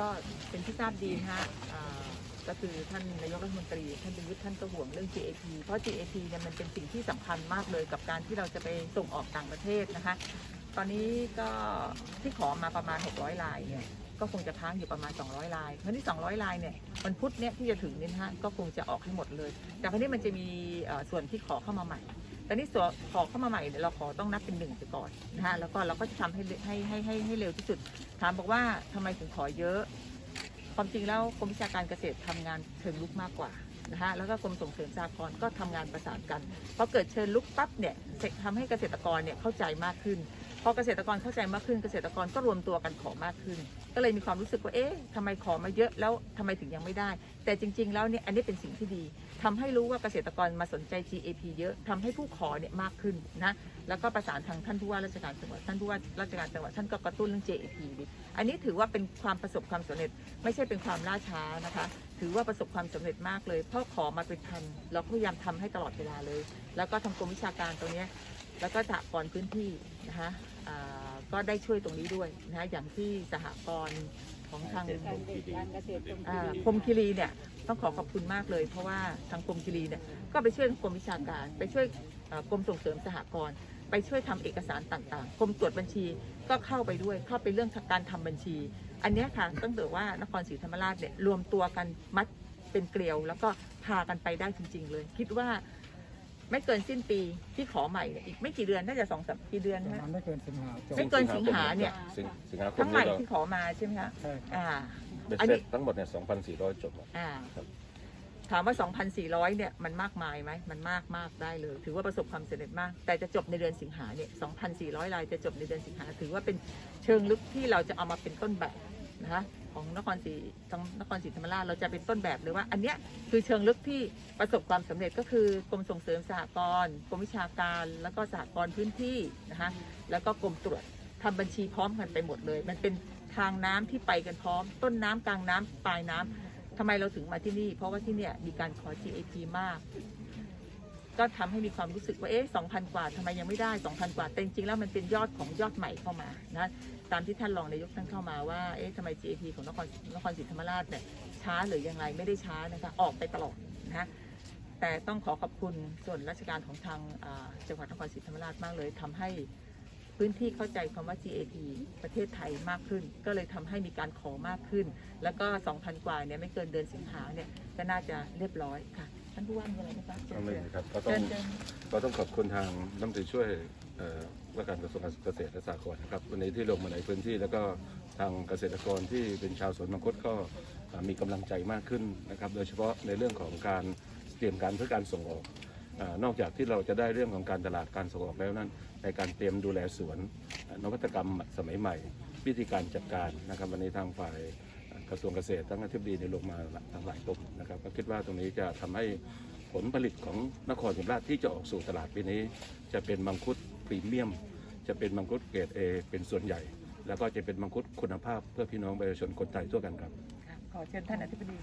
ก็เป็นที่ทราบดีนะฮะก็คือท่านนายกรัฐมนตรีท่านประยุทธ์ท่านก็ห่วงเรื่อง GAP เพราะ GAP เนี่ยมันเป็นสิ่งที่สำคัญมากเลยกับการที่เราจะไปส่งออกต่างประเทศนะคะ ตอนนี้ก็ที่ขอมาประมาณ 600 ลายเนี่ยก็คงจะค้างอยู่ประมาณ 200 ลาย เพราะที่ 200 ลายเนี่ยวันพุทธเนี่ยที่จะถึงเนี่ยนะฮะก็คงจะออกให้หมดเลย แต่คราวนี้มันจะมีส่วนที่ขอเข้ามาใหม่ ตอนนี้สวขอเข้ามาใหม่เนี่ยเราขอต้องนับเป็นหนึ่งไปก่อนนะฮะแล้วก็เราก็จะทำให้ให้ให้ให้ให้เร็วที่สุด ถามบอกว่าทำไมถึงขอเยอะ ความจริงแล้วกรมวิชาการเกษตรทำงานเชิงลุกมากกว่านะฮะแล้วก็กรมส่งเสริมสหกรณ์ก็ทำงานประสานกันพอเกิดเชิญลุกปั๊บเนี่ยทำให้เกษตรกรเนี่ยเข้าใจมากขึ้น พอเกษตรกรเข้าใจมากขึ้นเกษตรกรก็รวมตัวกันขอมากขึ้น ก็เลยมีความรู้สึกว่าเอ๊ะทำไมขอมาเยอะแล้วทำไมถึงยังไม่ได้ แต่จริง ๆ แล้วเนี่ยอันนี้เป็นสิ่งที่ดีทำให้รู้ว่าเกษตรกรมาสนใจ GAP เยอะทำให้ผู้ขอเนี่ยมากขึ้นนะแล้วก็ประสานทางท่านผู้ว่าราชการจังหวัดท่านผู้ว่าราชการจังหวัดท่านก็กระตุ้นเรื่อง JAP อันนี้ถือว่าเป็นความประสบความสำเร็จ ไม่ใช่เป็นความล่าช้านะคะ ถือว่าประสบความสำเร็จมากเลยเพราะขอมาเป็นพันเราก็พยายามทำให้ตลอดเวลาเลย แล้วก็ทางกรมวิชาการตรงนี้ แล้วก็สหกรณ์พื้นที่นะคะอ่าก็ได้ช่วยตรงนี้ด้วยนะคะอย่างที่สหกรณ์ของทางการเกษตรกรมอ่าพรหมคีรีเนี่ยต้องขอขอบคุณมากเลย เพราะว่าทางกรมคีรีเนี่ยก็ไปช่วยกรมวิชาการ ไปช่วยเอ่อกรมส่งเสริมสหกรณ์ไปช่วยทำเอกสารต่างๆกรมตรวจบัญชีก็เข้าไปด้วยเข้าไปเรื่องการทำบัญชี อันเนี้ยค่ะต้องถือว่านครศรีธรรมราชเนี่ยรวมตัวกันมัดเป็นเกลียว แล้วก็พากันไปได้จริง ๆ เลย คิดว่า ไม่เกินสิ้นปีที่ขอใหม่เนี่ยอีกไม่กี่เดือนน่าจะสองสามกี่เดือนประนะ มาฮะณไม่เกินสิงหาจบไม่เกินสิงหาเนี่ย สิงสิงหาคมทั้งใหม่นี้เราที่ขอมาใช่ไหมคะใช่ครับอ่า เบ็ดอันเสนี้ ร็จทั้งหมดเนี่ย2,400จบหมด อ่า ครับ ถามว่า 2,400 เนี่ย มันมากมายไหม มันมากมากได้เลย ถือว่าประสบความสำเร็จมาก แต่จะจบในเดือนสิงหาเนี่ย 2,400รายจะจบในเดือนสิงหา ถือว่าเป็นเชิงลึกที่เราจะเอามาเป็นต้นแบบนะคะ ของนครศรีทางนครศรีธรรมราชเราจะเป็นต้นแบบเลยว่า อันเนี้ยคือเชิงลึกที่ประสบความสำเร็จก็คือกรมส่งเสริมสหกรณ์กรมวิชาการ แล้วก็สหกรณ์พื้นที่นะคะแล้วก็กรมตรวจทำบัญชีพร้อมกันไปหมดเลย มันเป็นทางน้ำที่ไปกันพร้อม ต้นน้ำกลางน้ำปลายน้ำทำไมเราถึงมาที่นี่ เพราะว่าที่เนี่ยมีการขอ GAP มาก ก็ทำให้มีความรู้สึกว่าเอ๊ะ2,000กว่าทำไมยังไม่ได้2,000กว่าแต่จริงๆแล้วมันเป็นยอดของยอดใหม่เข้ามานะตามที่ท่านรองนายกท่านเข้ามาว่าเอ๊ะทำไม GAP ของนครนครศรีธรรมราชเนี่ยช้าหรือยังไงไม่ได้ช้านะคะออกไปตลอดนะแต่ต้องขอขอบคุณส่วนราชการของทางจังหวัดนครศรีธรรมราชมากเลยทำให้พื้นที่เข้าใจคำว่า GAP ประเทศไทยมากขึ้น ก็เลยทำให้มีการขอมากขึ้น แล้วก็ 2,000 กว่าเนี่ยไม่เกินเดือนสิงหาเนี่ยก็น่าจะเรียบร้อยค่ะ ท่านผู้ว่ามีอะไรไหมคะเชิก็ญไม่เชิญครับก็ต้อเชิงญเชิญก็ต้องขอบคุณทางน้ำตรีช่วยเอ่อว่าการกระทรวงเกษตรและสหกรณ์นะครับวันนี้ที่ลงมาในพื้นที่แล้วก็ทางเกษตรกรที่เป็นชาวสวนมังคุดก็อ่ามีกำลังใจมากขึ้นนะครับโดยเฉพาะในเรื่องของการเตรียมการเพื่อการส่งออกอานอกจากที่เราจะได้เรื่องของการตลาดการส่งออกแล้วนั้น ในการเตรียมดูแลสวนอ่านวัตกรรมสมัยใหม่ วิธีการจัดการนะครับวันนี้ทางฝ่าย กระทรวงเกษตรทั้งอธิบดีในยลงมาทั้งหลายกรมนะครับ ก็คิดว่าตรงนี้จะทำให้ผลผลิตของนครศรีธรรมราชที่จะออกสู่ตลาดปีนี้ จะเป็นมังคุดพรีเมียม จะเป็นมังคุดเกรดเอเป็นส่วนใหญ่ แล้วก็จะเป็นมังคุดคุณภาพเพื่อพี่น้องประชาชนคนไทยทั่วกันครับค่ะขอเชิญท่านอธิบดี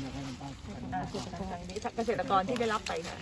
อยากให้มันได้อ่าเกษตรกรนี้เกษตรกรที่ได้รับไปค่ะ